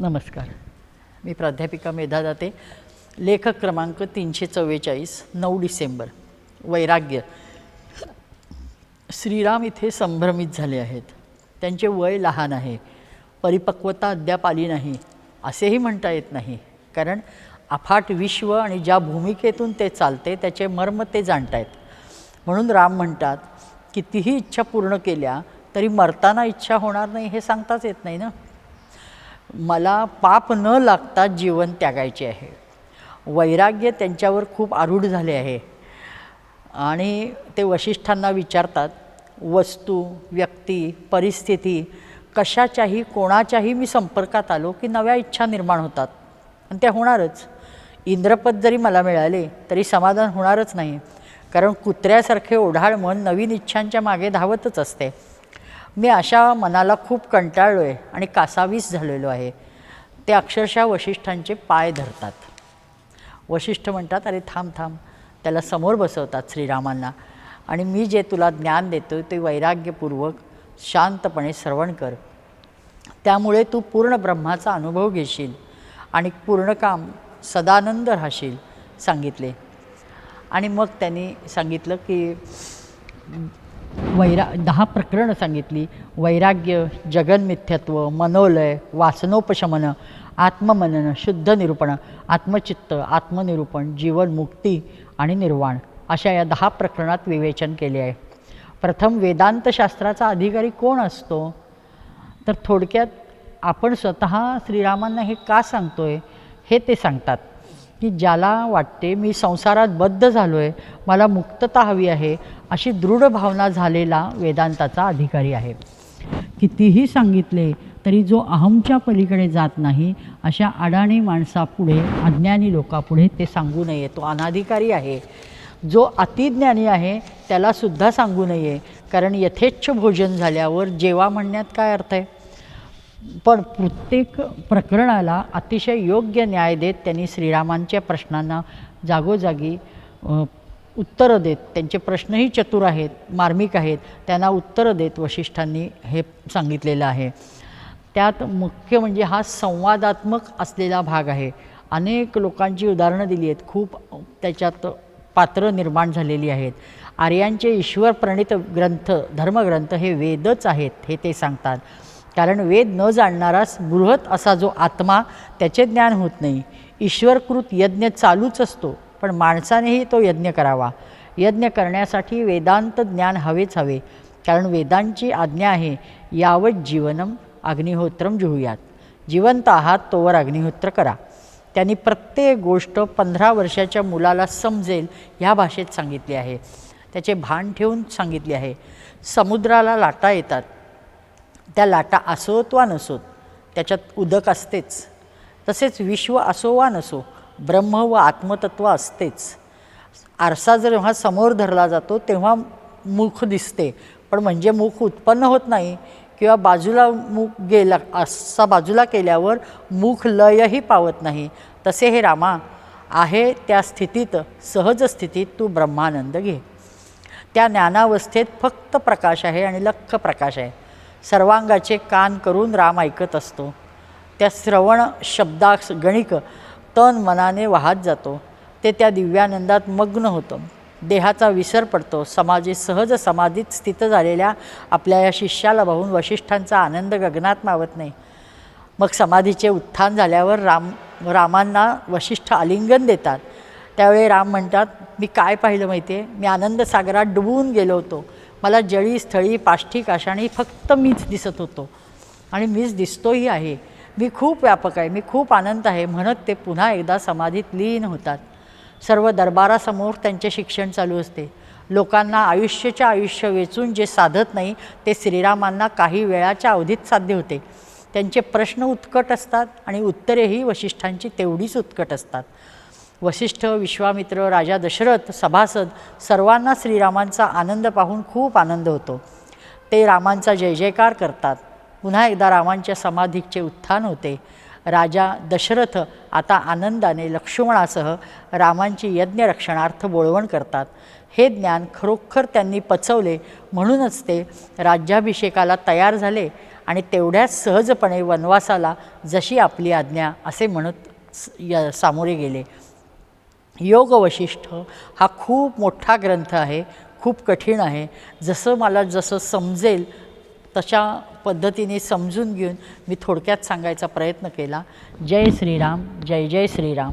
नमस्कार. मी प्राध्यापिका मेधा दाते. लेखक क्रमांक तीनशे चव्वेचाळीस नऊ डिसेंबर. वैराग्य. श्रीराम इथे संभ्रमित झाले आहेत. त्यांचे वय लहान आहे. परिपक्वता अद्याप आली नाही. असेही म्हणता येत नाही. कारण अफाट विश्व आणि ज्या भूमिकेतून ते चालते त्याचे मर्म ते जाणतायत. म्हणून राम म्हणतात कितीही इच्छा पूर्ण केल्या तरी मरताना इच्छा होणार नाही हे सांगताच येत नाही ना? मला पाप न लागता जीवन त्यागायचे आहे. वैराग्य त्यांच्यावर खूप आरूढ झाले आहे. आणि ते वशिष्ठांना विचारतात वस्तू व्यक्ती परिस्थिती कशाच्याही कोणाच्याही मी संपर्कात आलो की नव्या इच्छा निर्माण होतात. आणि त्या होणारच. इंद्रपद जरी मला मिळाले तरी समाधान होणारच नाही. कारण कुत्र्यासारखे ओढाळ मन नवीन इच्छांच्या मागे धावतच असते. मी अशा मनाला खूप कंटाळलो आहे आणि कासावीस झालेलो आहे. ते अक्षरशः वशिष्ठांचे पाय धरतात. वशिष्ठ म्हणतात अरे थांब थांब. त्याला समोर बसवतात श्रीरामांना. आणि मी जे तुला ज्ञान देतो ते वैराग्यपूर्वक शांतपणे श्रवण कर. त्यामुळे तू पूर्ण ब्रह्माचा अनुभव घेशील आणि पूर्ण काम सदानंद राहशील सांगितले. आणि मग त्यांनी सांगितलं की वैरा दहा प्रकरणं सांगितली. वैराग्य जगनमिथ्यत्व मनोलय वासनोपशमन आत्ममनन शुद्ध निरूपण आत्मचित्त आत्मनिरूपण जीवनमुक्ती आणि निर्वाण अशा या दहा प्रकरणात विवेचन केले आहे. प्रथम वेदांतशास्त्राचा अधिकारी कोण असतो? तर थोडक्यात आपण स्वतः श्रीरामांना हे का सांगतोय? हे ते सांगतात. की ज्याला वाटते मी संसारात बद्ध झालो आहे मला मुक्तता हवी आहे अशी दृढ भावना झालेला वेदांताचा अधिकारी आहे. कितीही सांगितले तरी जो अहमच्या पलीकडे जात नाही अशा अडाणी माणसापुढे अज्ञानी लोकापुढे ते सांगू नये. तो अनाधिकारी आहे. जो अतिज्ञानी आहे त्यालासुद्धा सांगू नये कारण यथेच्छ भोजन झाल्यावर जेवा म्हणण्यात काय अर्थ आहे? पण प्रत्येक प्रकरणाला अतिशय योग्य न्याय देत त्यांनी श्रीरामांच्या प्रश्नांना जागोजागी उत्तरं देत. त्यांचे प्रश्नही चतुर आहेत मार्मिक आहेत. त्यांना उत्तरं देत वशिष्ठांनी हे सांगितलेलं आहे. त्यात मुख्य म्हणजे हा संवादात्मक असलेला भाग आहे. अनेक लोकांची उदाहरणं दिली आहेत. खूप त्याच्यात पात्र निर्माण झालेली आहेत. आर्यांचे ईश्वर प्रणित ग्रंथ धर्मग्रंथ हे वेदच आहेत हे ते सांगतात. कारण वेद न जाणणारास बृहत असा जो आत्मा त्याचे ज्ञान होत नाही. ईश्वरकृत यज्ञ चालूच असतो पण माणसानेही तो यज्ञ करावा. यज्ञ करण्यासाठी वेदांत ज्ञान हवेच हवे. कारण वेदांची आज्ञा आहे यावत जीवनम अग्निहोत्रम जुहुयात. जिवंत आहात तोवर अग्निहोत्र करा. त्यांनी प्रत्येक गोष्ट पंधरा वर्षाच्या मुलाला समजेल ह्या भाषेत सांगितली आहे. त्याचे भान ठेवून सांगितले आहे. समुद्राला लाटा येतात. त्या लाटा असोत वा नसोत त्याच्यात उदक असतेच. तसेच विश्व असो वा नसो ब्रह्म व आत्मतत्व असतेच. आरसा जेव्हा समोर धरला जातो तेव्हा मुख दिसते. पण म्हणजे मुख उत्पन्न होत नाही किंवा बाजूला मुख गेला असा बाजूला केल्यावर मुख लयही पावत नाही. तसे हे रामा आहे त्या स्थितीत सहज स्थितीत तू ब्रह्मानंद घे. त्या ज्ञानावस्थेत फक्त प्रकाश आहे आणि लख्ख प्रकाश आहे. सर्वांगाचे कान करून राम ऐकत असतो. त्या श्रवण शब्दास गणिक तन मनाने वाहत जातो. ते त्या दिव्यानंदात मग्न होतं. देहाचा विसर पडतो. समाजे सहज समाधीत स्थित झालेल्या आपल्या या शिष्याला पाहून वशिष्ठांचा आनंद गगनात मावत नाही. मग समाधीचे उत्थान झाल्यावर राम रामांना वशिष्ठ आलिंगन देतात. त्यावेळी राम म्हणतात मी काय पाहिलं माहिती आहे मी आनंद सागरात डुबून गेलो होतो. मला जळी स्थळी पाष्ठी काशाणी फक्त मीच दिसत होतो. आणि मीच दिसतोही आहे. मी खूप व्यापक आहे. मी खूप आनंद आहे. म्हणत ते पुन्हा एकदा समाधीत लीन होतात. सर्व दरबारासमोर त्यांचे शिक्षण चालू असते. लोकांना आयुष्याच्या आयुष्य वेचून जे साधत नाही ते श्रीरामांना काही वेळाच्या अवधीत साध्य होते. त्यांचे प्रश्न उत्कट असतात आणि उत्तरेही वशिष्ठांची तेवढीच उत्कट असतात. वसिष्ठ विश्वामित्र राजा दशरथ सभासद सर्वांना श्रीरामांचा आनंद पाहून खूप आनंद होतो. ते रामांचा जय जयकार करतात. पुन्हा एकदा रामांच्या समाधीचे उत्थान होते. राजा दशरथ आता आनंदाने लक्ष्मणासह रामांची यज्ञरक्षणार्थ बोळवण करतात. हे ज्ञान खरोखर त्यांनी पचवले म्हणूनच ते राज्याभिषेकाला तयार झाले आणि तेवढ्याच सहजपणे वनवासाला जशी आपली आज्ञा असे म्हणत स- सामोरे गेले. योग वशिष्ठ हा खूप मोठा ग्रंथ आहे खूप कठीण आहे. जसं मला जसं समजेल तशा पद्धतीने समजून घेऊन मी थोडक्यात सांगायचा प्रयत्न केला. जय श्रीराम जय जय श्रीराम.